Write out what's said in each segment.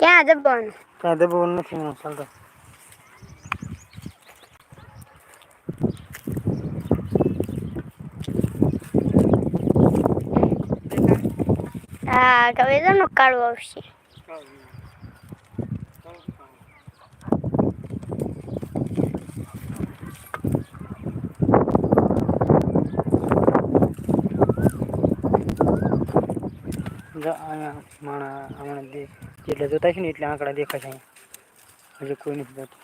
ક્યાં દબાવવાનું ક્યાં દબાવવાનું નથી હું ચાલતો. હા હવે તો કાળું આવશે. માણા હમણાં દે એટલે જોતા છે ને એટલે આંકડા દેખાય છે અહીંયા હજી કોઈ નથી જોતું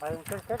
હવે કર કર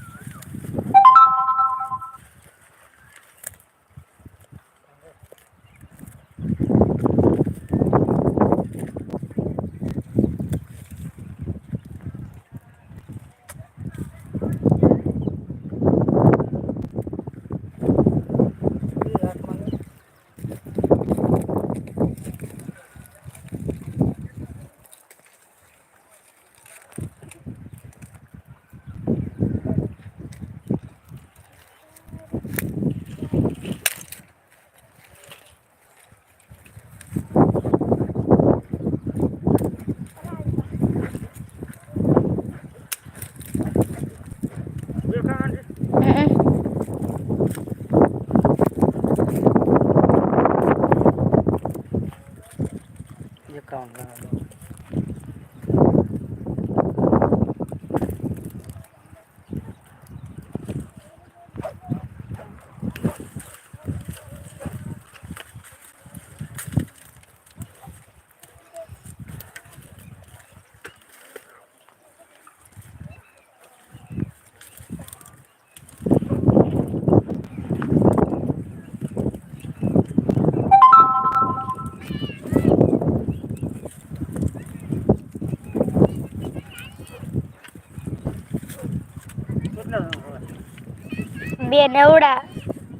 બે નવડા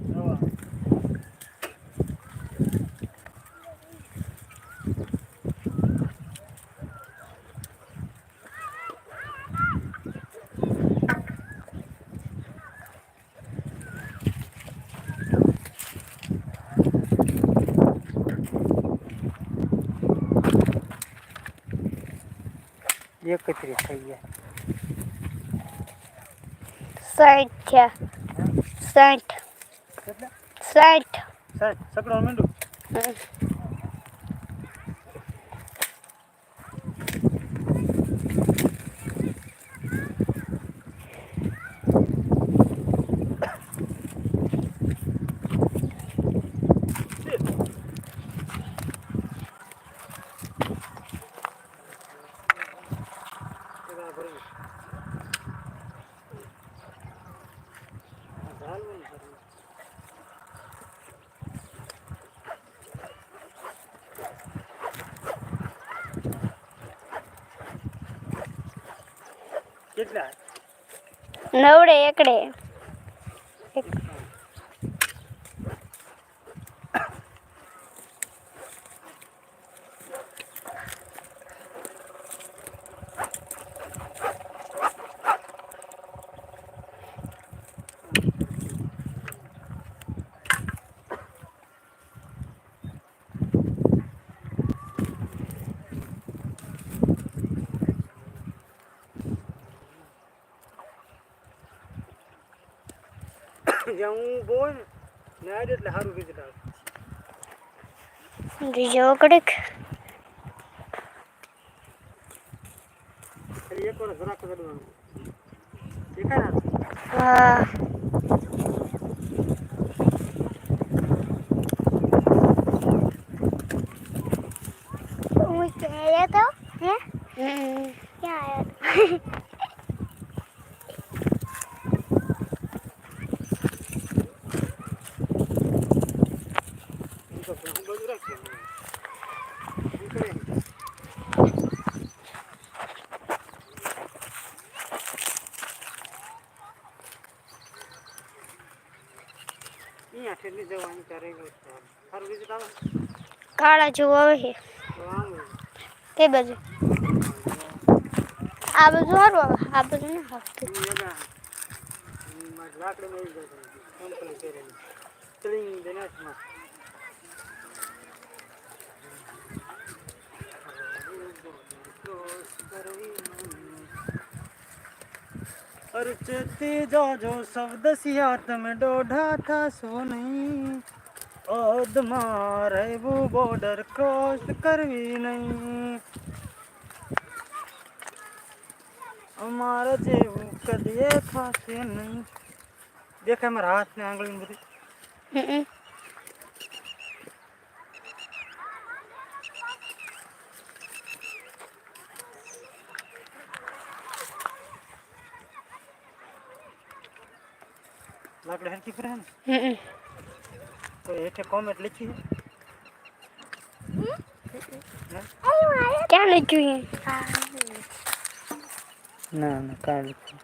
નવા. એકત્રીસ થઈ ગયા સાઠ. થયા સાઠ. સાઠ. સાહેબ સકડો મીંડું હમ. કેટલા? નવડે એકડે. હું બોલ ને આજે એટલે સારું રિઝલ્ટ આવે બીજો કડક એક વાર જરાક કરવાનું. દેખાય હા. ¿Qué hay અહીંયા ઠેલી જવાની એવું છે. આવે કાળા જેવું આવે છે. તો બાજુ. આ બાજુ હારું આવે. આ બાજુ ના મારે લાકડી મળી જાય કંપની પહેરેલી. સ્પ્રિંગ દે और जो जो शब्द सिया तुम डोढ़ा था सोनी ओद मार वो बॉर्डर क्रॉस करवी नहीं। हमारा जेबू कदिए खासे नहीं। देखे मेरा हाथ में आंगली में લાકડી હરકી ફરે ને. તો હેઠે કોમેન્ટ લખી ક્યાં લખ્યું ના ના કાંઈ લખ્યું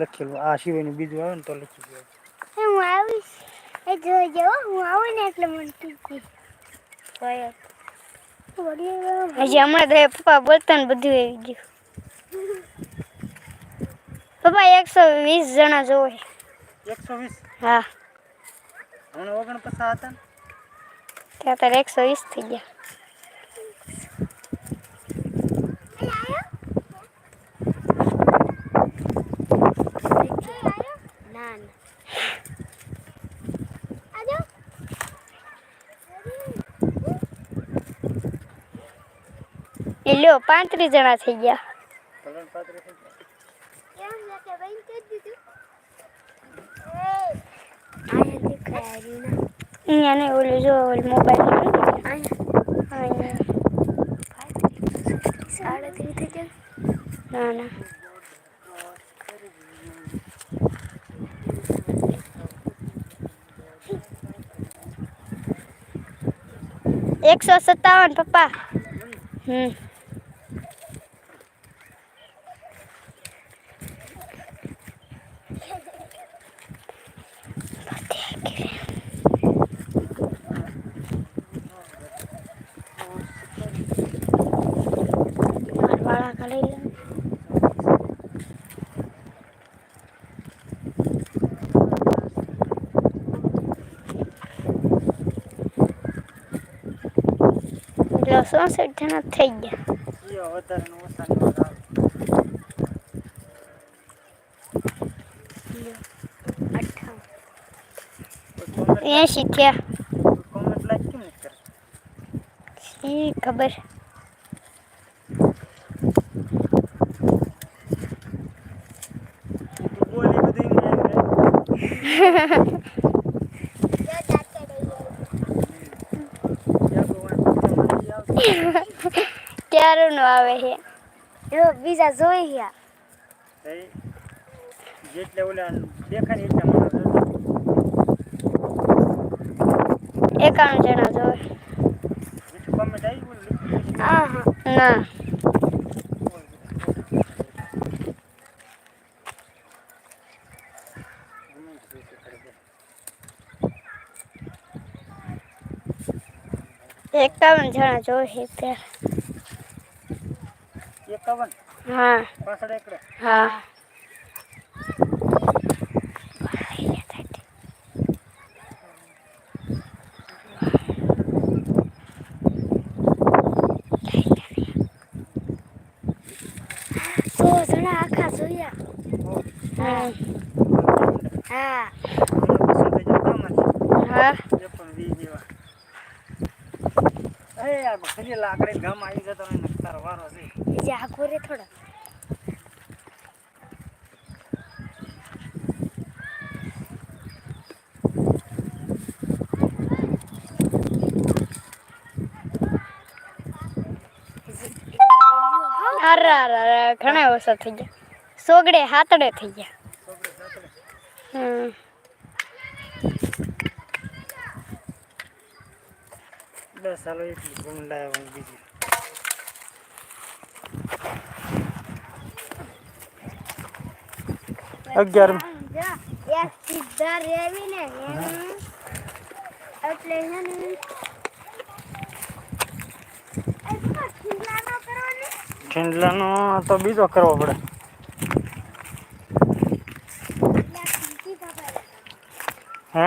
લખેલું. આ સિવાયનું બીજું આવે ને તો લખી દે હું આવીશ. એ જોજો હું આવું ને એટલે મને ટીકી હજી હમણાં તો પપ્પા બોલતા ને બધું આવી ગયું. પપ્પા એકસો વીસ જણા જોવે એકસો વીસ? હા. હમણાં ઓગણ પચાસ હતા ત્યાં તારે એકસો વીસ થઈ ગયા. ના ના એ લ્યો પાંત્રીસ જણા થઈ ગયા ભગવાન પાત્ર થઈ ગયા. કેમ લાગે બંધ કરી દીધું આયા દેખાય રીના અહીંયા નહીં ઓલું જો ઓલું મોબાઈલ ના ના. એકસો સત્તાવન પપ્પા. હમ વાળા ખાલી લે એટલે ચોસઠ જણા થઈ ગયા ઈ વધારે ને ઓછા ને ઓછા આવે. કોઈ comment- એસી થયા કોઈ comment like કેમ નથી કરતા? શી ખબર તું બોલ ઈ બધું એમ ને એમ રહે. જ્યાં ભગવાન પત્તા મળી આવશે. ક્યારે નો આવે છે? એવો બીજા જોઈ ગયા. જેટલે ઓલા દેખાય એટલા એકાણું જણા જોવે. ના. એકાવન જણા છે ત્યારે એકાવન? હા. પાછળ એકડે? હા. સો જણા આખા જોયા. હા. હા. હા એ પણ વી જેવા એ લાકડી ગમ આવી જતો ને તારો વારો છે. આખો રે થોડા. ઘણા ઓછા થઈ ગયા. સોગડે હાતડે થઈ ગયા. હમ. દસ સાલો એટલી લાવ્યા હું બીજી અગિયાર સીધા રેવી ને. એટલે છે ને છીંડલાનો તો બીજો કરવો પડે હે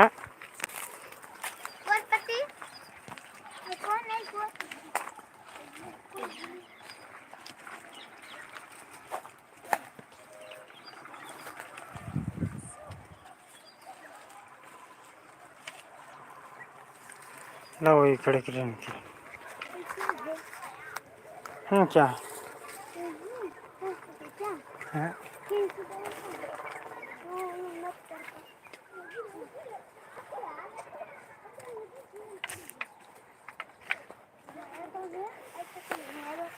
લાવો એ કડક નથી શું ક્યાં? હે?